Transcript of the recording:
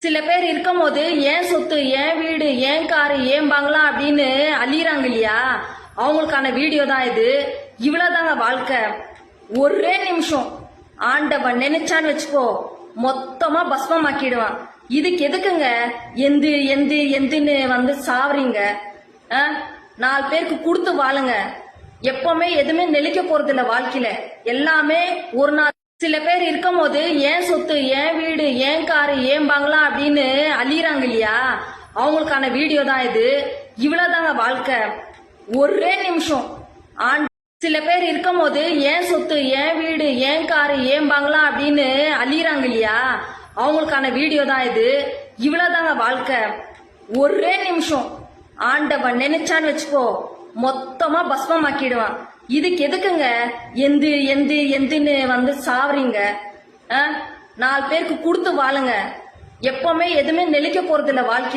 சில பேர் இருக்கும் போது ஏன் சொத்து ஏன் வீடு ஏன் காரு ஏன் பங்களா? அப்படின்னு அழியறாங்க இல்லையா? அவங்களுக்கான வீடியோ தான் இது. இவ்வளவுதாங்க வாழ்க்கை. ஒரே நிமிஷம். ஆண்டவன் நினைச்சான்னு வச்சுக்கோ மொத்தமா பஸ்மமாக்கிடுவான். இதுக்கு எதுக்குங்க? எந்து எந்து எந்துன்னு வந்து சாவறீங்க. ஆ? நாலு பேருக்கு கொடுத்து வாழுங்க. எப்பவுமே எதுவுமே நெளிக்க போறது இல்ல வாழ்க்கையில. எல்லாமே ஒரு நாள் சில பேர் இருக்கும் போது ஏன் சொத்து ஏன் வீடு ஏன் காரு ஏன் பங்களா? அப்படின்னு அழியறாங்க இல்லையா? அவங்களுக்கான வீடியோ தான் இது. இவ்வளவுதாங்க வாழ்க்கை. ஒரே நிமிஷம். ஆண் சில பேர் இருக்கும் போது ஏன் சொத்து ஏன் வீடு ஏன் காரு ஏன் பங்களா? அப்படின்னு அழியறாங்க இல்லையா? அவங்களுக்கான வீடியோ தான் இது. இவ்வளவுதாங்க வாழ்க்கை. ஒரே நிமிஷம். ஆண்டவன் நினைச்சான்னு வச்சுக்கோ. மொத்தமா பஸ்மமாக்கிடுவான். இதுக்கு எதுக்குங்க? எந்து எந்து எந்துன்னு வந்து சாவறீங்க. ஆ? நாலு பேருக்கு கொடுத்து வாழுங்க. எப்பவுமே எதுவுமே நெளிக்க போறது இல்லை வாழ்க்கையில.